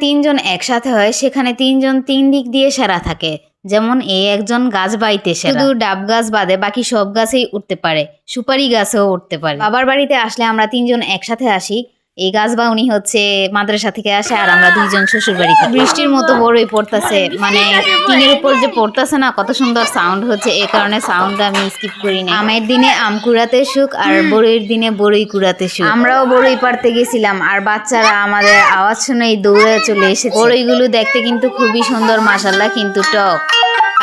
তিনজন একসাথে হয়, সেখানে তিনজন তিন দিক দিয়ে সেরা থাকে। যেমন এ একজন গাছ বাইতে শুধু ডাব গাছ বাদে বাকি সব গাছেই উঠতে পারে। সুপারি গাছেও উঠতে পারে। বাবার বাড়িতে আসলে আমরা তিনজন একসাথে আসি। এই গাছ বা উনি হচ্ছে মাদ্রাসা থেকে আসে আর আমরা দুইজন শ্বশুর বাড়িতে বৃষ্টির মতো বড়ই পড়তেছে মানে টিনের উপর যে পড়তেছে না কত সুন্দর সাউন্ড হচ্ছে। এই কারণে সাউন্ড আমি স্কিপ করি না আমের দিনে আম কুড়াতে সুখ আর বড়ইয়ের দিনে বড়ই কুড়াতে সুখ। আমরাও বড়ই পারতে গেছিলাম আর বাচ্চারা আমাদের আওয়াজ শুনেই দৌড়ে চলে এসেছে। বড়ইগুলো দেখতে কিন্তু খুবই সুন্দর মাসাল্লাহ কিন্তু টক।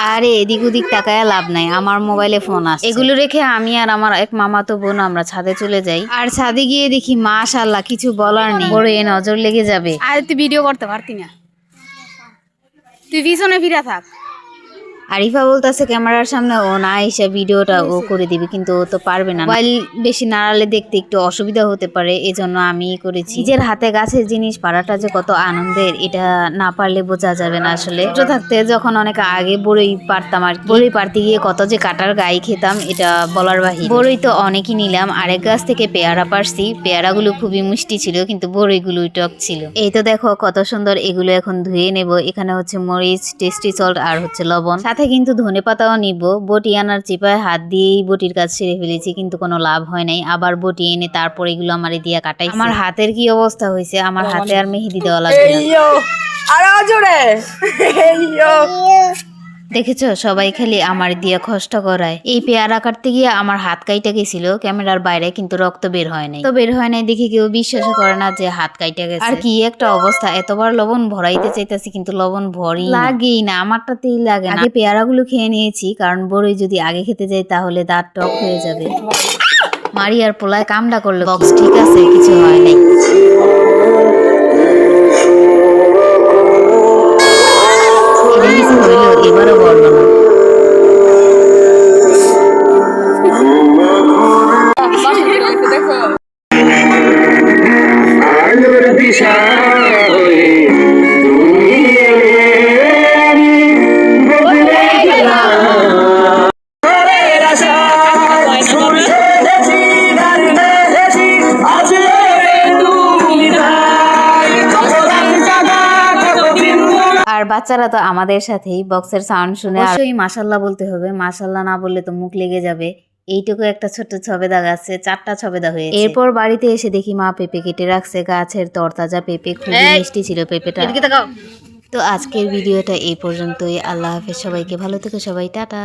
আরে এদিক ওদিক তাকায় লাভ নাই। আমার মোবাইলে ফোন আছে এগুলো রেখে আমি আর আমার এক মামাতো বোন আমরা ছাদে চলে যাই। আর ছাদে গিয়ে দেখি মাশাল্লাহ কিছু বলার নেই। বড় এ নজর লেগে যাবে। আর তুই ভিডিও করতে পারতি না। তুই পিছনে ফিরে থাক। আরিফা বলতেছে ক্যামেরার সামনে ও না এসে ভিডিওটা ও করে দিবে কিন্তু ও তো পারবে না। মোবাইল বেশি নাড়ালে দেখতে একটু অসুবিধা হতে পারে এজন্য আমি করেছি। নিজের হাতে গাছের জিনিস পাড়াটা যে কত আনন্দের এটা না পারলে বোঝা যাবে না আসলে। ছোট থাকতে যখন অনেক আগে বড়ই পারতাম আর। বড়ই পারতে গিয়ে কত যে কাটার গাই খেতাম এটা বলার বাহির। বড়ই তো অনেকই নিলাম আরেক গাছ থেকে পেয়ারা পারছি পেয়ারাগুলো খুবই মিষ্টি ছিল কিন্তু বড়ইগুলো টক ছিল। এই তো দেখো কত সুন্দর এগুলো এখন ধুয়ে নেব এখানে হচ্ছে মরিচ টেস্টি সল্ট আর হচ্ছে লবণ। সাথে কিন্তু ধনে পাতাও নিব। বটি আনার চিপায় হাত দিয়েই বটির কাজ সেরে ফেলেছি কিন্তু কোনো লাভ হয় নাই। আবার বটি এনে তারপর এগুলো আমার দিয়া কাটাই আমার হাতের কি অবস্থা হয়েছে আমার হাতে আর মেহেদি দেওয়া লাগবে না। আরও জোরে! এইয়ো দেখেছ? সবাই খালি আমার দিয়ে কষ্ট করায়। এই পেয়ারা কাটতে গিয়ে আমার হাত কাইটা গেছিল ক্যামেরার বাইরে কিন্তু রক্ত বের হয় নাই। তো বের হয় নাই দেখে কেউ বিশ্বাস করে না যে হাত কাইটা গেছে। আর কি একটা অবস্থা এতবার লবণ ভরাইতে চাইতেছি কিন্তু লবণ ভরি লাগেই না আমারটাতেই লাগে আগে পেয়ারাগুলো খেয়ে নিয়েছি কারণ বড়ই যদি আগে খেতে যাই তাহলে দাঁত টক হয়ে যাবে। মারি আর পোলায় কামটা করল বক্স ঠিক আছে কিছু হয় নাই। এবারও বলল না আর বাচ্চারা তো আমাদের সাথেই বক্সের সাউন্ড শুনে অবশ্যই মাসাল্লাহ বলতে হবে। মাসাল্লাহ না বললে তো মুখ লেগে যাবে। এইটুকু একটা ছোট্ট ছবেদা গাছে চারটা ছবেদা হয়ে এরপর বাড়িতে এসে দেখি মা পেঁপে কেটে রাখছে গাছের তরতাজা পেঁপে খুব! মিষ্টি ছিল পেঁপেটা। তো আজকের ভিডিওটা এই পর্যন্তই। আল্লাহ হাফেজ সবাইকে ভালো থেকো সবাই টাটা।